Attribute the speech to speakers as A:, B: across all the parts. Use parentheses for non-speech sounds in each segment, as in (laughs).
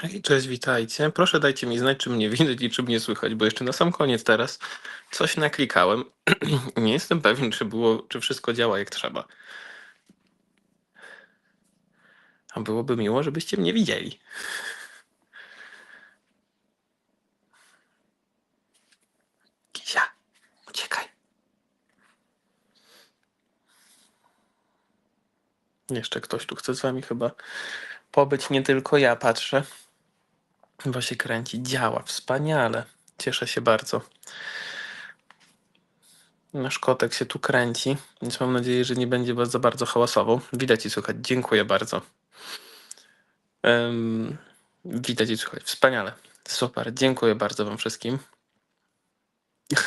A: Hej, cześć, witajcie. Proszę dajcie mi znać, czy mnie widać i czy mnie słychać, bo jeszcze na sam koniec teraz coś naklikałem. (clears throat) Nie jestem pewien, czy było, czy wszystko działa jak trzeba. A byłoby miło, żebyście mnie widzieli. Kisia, uciekaj. Jeszcze ktoś tu chce z wami chyba pobyć, nie tylko ja patrzę. Bo się kręci, działa, wspaniale. Cieszę się bardzo. Nasz kotek się tu kręci, więc mam nadzieję, że nie będzie was za bardzo hałasował. Widać i słychać. Dziękuję bardzo. Um, widać i słychać. Wspaniale. Super. Dziękuję bardzo wam wszystkim. (laughs)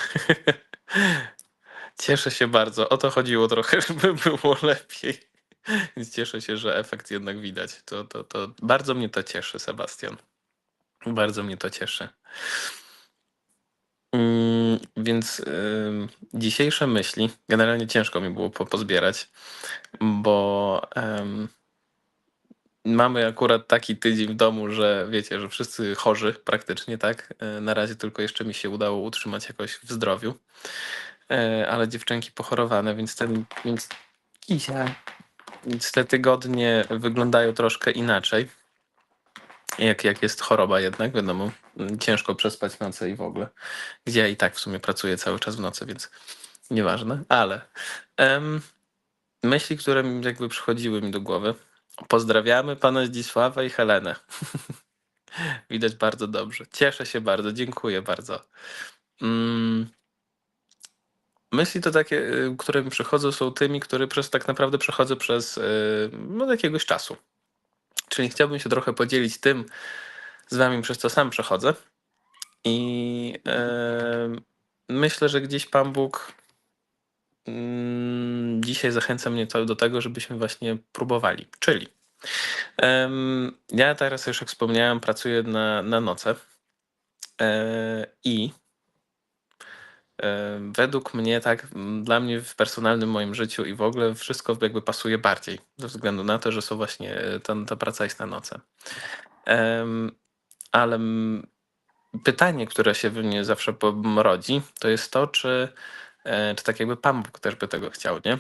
A: Cieszę się bardzo. O to chodziło trochę, (laughs) żeby było lepiej. Cieszę się, że efekt jednak widać. To, to, to bardzo mnie to cieszy, Sebastian. Bardzo mnie to cieszy. Mm, więc ym, dzisiejsze myśli, generalnie ciężko mi było po, pozbierać, bo mamy akurat taki tydzień w domu, że wiecie, że wszyscy chorzy praktycznie, tak? Y, Na razie tylko jeszcze mi się udało utrzymać jakoś w zdrowiu, Y, ale dziewczynki pochorowane, więc ten, więc Kisia, więc te tygodnie wyglądają troszkę inaczej jak, jak jest choroba jednak, wiadomo, ciężko przespać noce i w ogóle. Gdzie ja i tak w sumie pracuję cały czas w nocy, więc nieważne, ale em, myśli, które mi jakby przychodziły mi do głowy. Pozdrawiamy pana Zdzisława i Helenę. (laughs) Widać bardzo dobrze. Cieszę się bardzo, dziękuję bardzo. Mm, myśli to takie, y, które mi przychodzą, są tymi, które przez tak naprawdę przechodzę przez y, no, jakiegoś czasu. Czyli chciałbym się trochę podzielić tym z wami, przez co sam przechodzę. I e, myślę, że gdzieś Pan Bóg mm, dzisiaj zachęca mnie do tego, żebyśmy właśnie próbowali. Czyli em, ja teraz już jak wspomniałem, pracuję na, na noce e, i według mnie tak, dla mnie w personalnym moim życiu i w ogóle wszystko jakby pasuje bardziej, ze względu na to, że są właśnie, e, ta, ta praca jest na noce. Ale pytanie, które się we mnie zawsze rodzi, to jest to, czy, e, czy tak jakby Pan Bóg też by tego chciał, nie?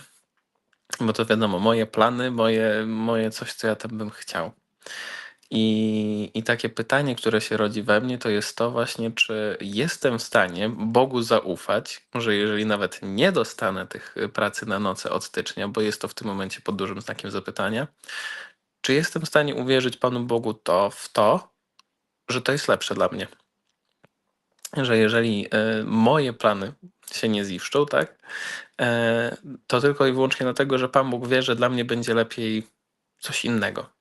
A: Bo to wiadomo, moje plany, moje, moje coś, co ja tam bym chciał. I, I takie pytanie, które się rodzi we mnie, to jest to właśnie, czy jestem w stanie Bogu zaufać, że jeżeli nawet nie dostanę tych y, pracy na noce od stycznia, bo jest to w tym momencie pod dużym znakiem zapytania, czy jestem w stanie uwierzyć Panu Bogu to w to, że to jest lepsze dla mnie? Że jeżeli e, moje plany się nie ziszczą, tak, e, to tylko i wyłącznie dlatego, że Pan Bóg wie, że dla mnie będzie lepiej coś innego.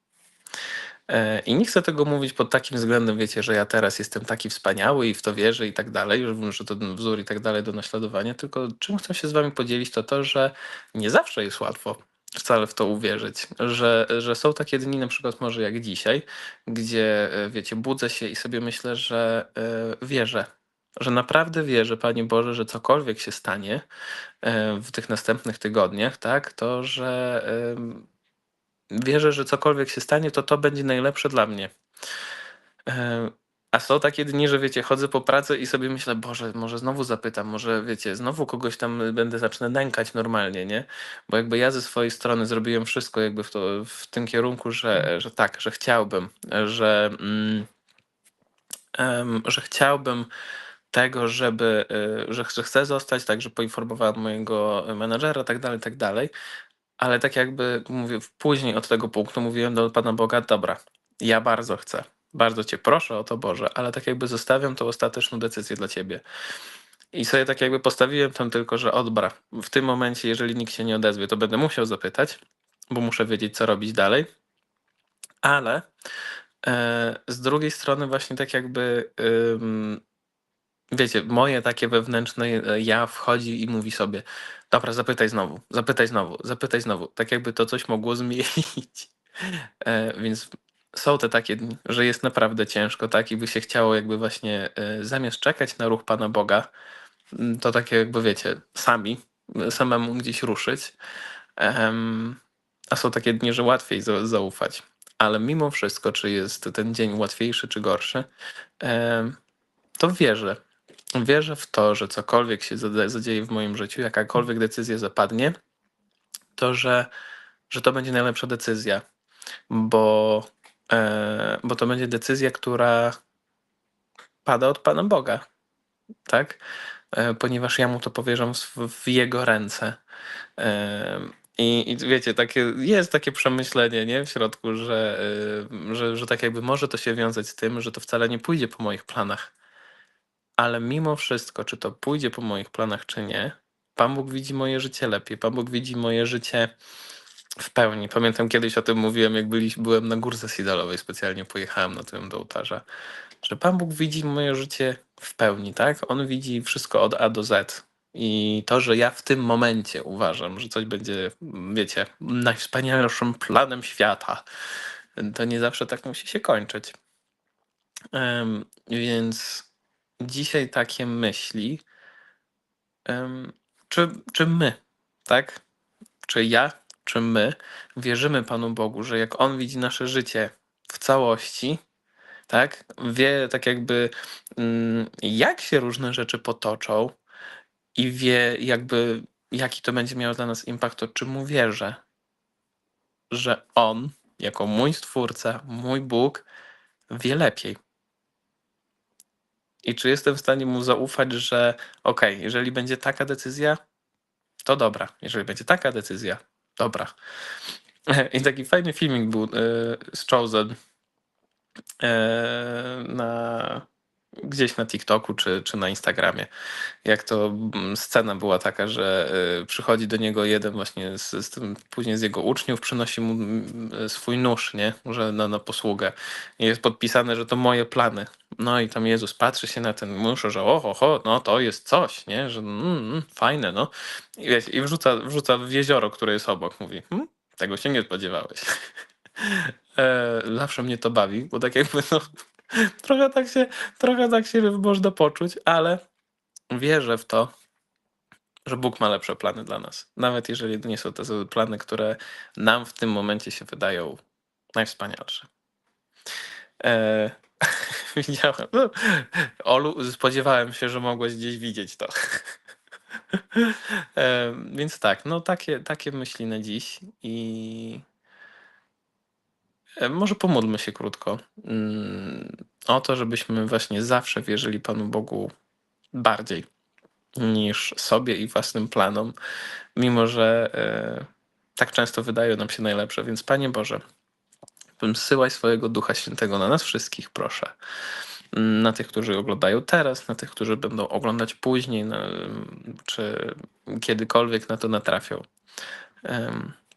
A: E, I nie chcę tego mówić pod takim względem, wiecie, że ja teraz jestem taki wspaniały i w to wierzę i tak dalej, że- że to wzór i tak dalej do naśladowania, tylko czym chcę się z wami podzielić, to to, że nie zawsze jest łatwo wcale w to uwierzyć, że, że są takie dni, na przykład może jak dzisiaj, gdzie, e, wiecie, budzę się i sobie myślę, że e, wierzę, że naprawdę wierzę, Panie Boże, że cokolwiek się stanie w tych następnych tygodniach, tak, to że wierzę, że cokolwiek się stanie, to to będzie najlepsze dla mnie. E, A są takie dni, że wiecie, chodzę po pracy i sobie myślę, Boże, może znowu zapytam, może wiecie, znowu kogoś tam będę zacznę nękać normalnie, nie? Bo jakby ja ze swojej strony zrobiłem wszystko jakby w, to, w tym kierunku, że, że tak, że chciałbym, że, mm, em, że chciałbym tego, żeby, że, że chcę zostać, także poinformowałem mojego menadżera, tak dalej, tak dalej. Ale tak jakby mówię, później od tego punktu mówiłem do Pana Boga, dobra, ja bardzo chcę, bardzo Cię proszę o to Boże, ale tak jakby zostawiam tą ostateczną decyzję dla Ciebie. I sobie tak jakby postawiłem tam tylko, że odbra. W tym momencie, jeżeli nikt się nie odezwie, to będę musiał zapytać, bo muszę wiedzieć, co robić dalej. Ale e, z drugiej strony właśnie tak jakby wiecie, moje takie wewnętrzne e, ja wchodzi i mówi sobie, dobra, zapytaj znowu, zapytaj znowu, zapytaj znowu. Tak jakby to coś mogło (laughs) zmienić. E, więc są te takie dni, że jest naprawdę ciężko, tak? I by się chciało jakby właśnie e, zamiast czekać na ruch Pana Boga, to takie jakby wiecie, sami, samemu gdzieś ruszyć. Em, a są takie dni, że łatwiej za- zaufać. ale mimo wszystko, czy jest ten dzień łatwiejszy czy gorszy, to wierzę. Wierzę w to, że cokolwiek się zadzieje w moim życiu, jakakolwiek decyzja zapadnie, to że, że to będzie najlepsza decyzja, bo, e, bo to będzie decyzja, która pada od Pana Boga, tak? E, ponieważ ja mu to powierzam w, w jego ręce. E, I, I wiecie, takie, jest takie przemyślenie nie? w środku, że, e, że, że tak jakby może to się wiązać z tym, że to wcale nie pójdzie po moich planach. Ale mimo wszystko, czy to pójdzie po moich planach, czy nie, Pan Bóg widzi moje życie lepiej. Pan Bóg widzi moje życie w pełni. Pamiętam kiedyś o tym mówiłem, jak byli, byłem na górce Sidalowej, specjalnie pojechałem na tym do ołtarza, że Pan Bóg widzi moje życie w pełni, tak? On widzi wszystko od A do Z. I to, że ja w tym momencie uważam, że coś będzie, wiecie, najwspanialszym planem świata, to nie zawsze tak musi się kończyć. Em, więc dzisiaj takie myśli, czy, czy my, tak? Czy ja, czy my wierzymy Panu Bogu, że jak On widzi nasze życie w całości, tak? Wie tak jakby, mm, jak się różne rzeczy potoczą i wie jakby, jaki to będzie miało dla nas impact, to czy mu wierzę, że On, jako mój Stwórca, mój Bóg, wie lepiej. I czy jestem w stanie mu zaufać, że okej, okay, jeżeli będzie taka decyzja, to dobra. Jeżeli będzie taka decyzja, dobra. (laughs) I taki fajny filmik był y, z Chosen y, na, gdzieś na TikToku czy, czy na Instagramie. Jak to mm, scena była taka, że y, przychodzi do niego jeden właśnie z, z tym, później z jego uczniów, przynosi mu mm, swój nóż, nie? Że na, na posługę. I jest podpisane, że to moje plany. No i tam Jezus patrzy się na ten nóż, że oho, ho, no to jest coś, nie? Że mm, mm, fajne, no. I, i wrzuca, wrzuca w jezioro, które jest obok. Mówi, hm, tego się nie spodziewałeś. (laughs) e, zawsze mnie to bawi, bo tak jakby no, (laughs) trochę tak się, trochę tak się można poczuć, ale wierzę w to, że Bóg ma lepsze plany dla nas. Nawet jeżeli nie są to plany, które nam w tym momencie się wydają najwspanialsze. E, (laughs) widziałem. No, Olu, spodziewałem się, że mogłeś gdzieś widzieć to. (laughs) e, więc tak, no takie, takie myśli na dziś i może pomódlmy się krótko mm, o to, żebyśmy właśnie zawsze wierzyli Panu Bogu bardziej niż sobie i własnym planom, mimo że e, tak często wydają nam się najlepsze. Więc Panie Boże, zsyłaj swojego Ducha Świętego na nas wszystkich, proszę. Na tych, którzy oglądają teraz, na tych, którzy będą oglądać później, na, czy kiedykolwiek na to natrafią.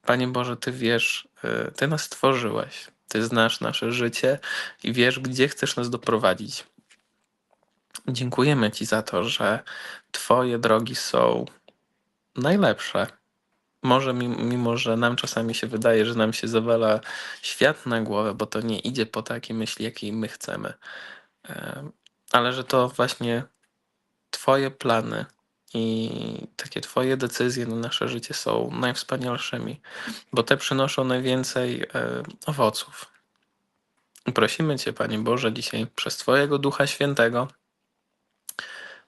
A: Panie Boże, Ty wiesz, e, Ty nas stworzyłeś, Ty znasz nasze życie i wiesz, gdzie chcesz nas doprowadzić. Dziękujemy Ci za to, że Twoje drogi są najlepsze. Może mimo, że nam czasami się wydaje, że nam się zawala świat na głowę, bo to nie idzie po takie myśli, jakie my chcemy. E, ale że to właśnie Twoje plany i takie Twoje decyzje na nasze życie są najwspanialszymi, bo te przynoszą najwięcej e, owoców. prosimy Cię, Panie Boże, dzisiaj przez Twojego Ducha Świętego,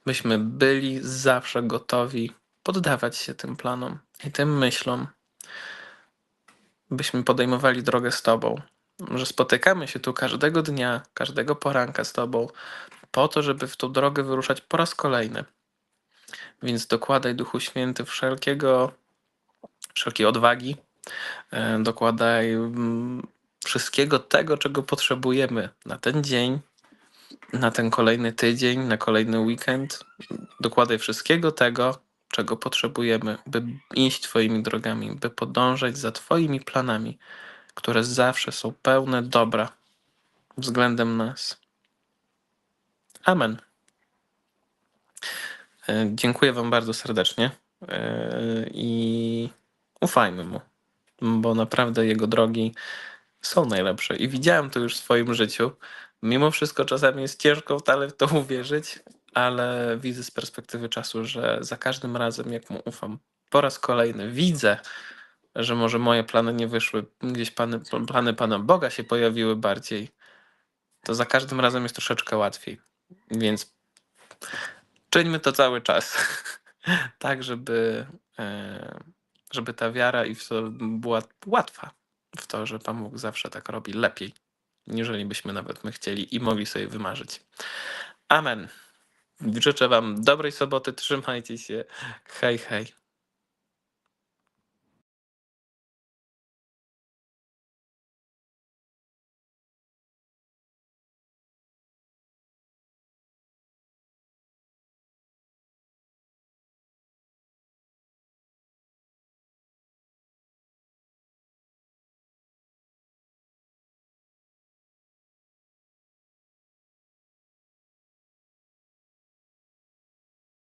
A: byśmy byli zawsze gotowi poddawać się tym planom i tym myślom, byśmy podejmowali drogę z Tobą, że spotykamy się tu każdego dnia, każdego poranka z Tobą, po to, żeby w tą drogę wyruszać po raz kolejny więc dokładaj Duchu Święty wszelkiego, wszelkiej odwagi, e, dokładaj mm, wszystkiego tego, czego potrzebujemy na ten dzień, na ten kolejny tydzień, na kolejny weekend. Dokładaj wszystkiego tego, czego potrzebujemy, by iść Twoimi drogami, by podążać za Twoimi planami, które zawsze są pełne dobra względem nas. Amen. E, dziękuję Wam bardzo serdecznie e, i ufajmy mu, bo naprawdę jego drogi są najlepsze. I widziałem to już w swoim życiu. Mimo wszystko czasami jest ciężko wcale w to uwierzyć, ale widzę z perspektywy czasu, że za każdym razem, jak mu ufam, po raz kolejny widzę że może moje plany nie wyszły, gdzieś plany, plany Pana Boga się pojawiły bardziej, to za każdym razem jest troszeczkę łatwiej. Więc czyńmy to cały czas. (laughs) tak, żeby, e, żeby ta wiara i w to była łatwa. W to, że Pan Bóg zawsze tak robi lepiej, niżeli byśmy nawet my chcieli i mogli sobie wymarzyć. Amen. Życzę Wam dobrej soboty, trzymajcie się. Hej, hej.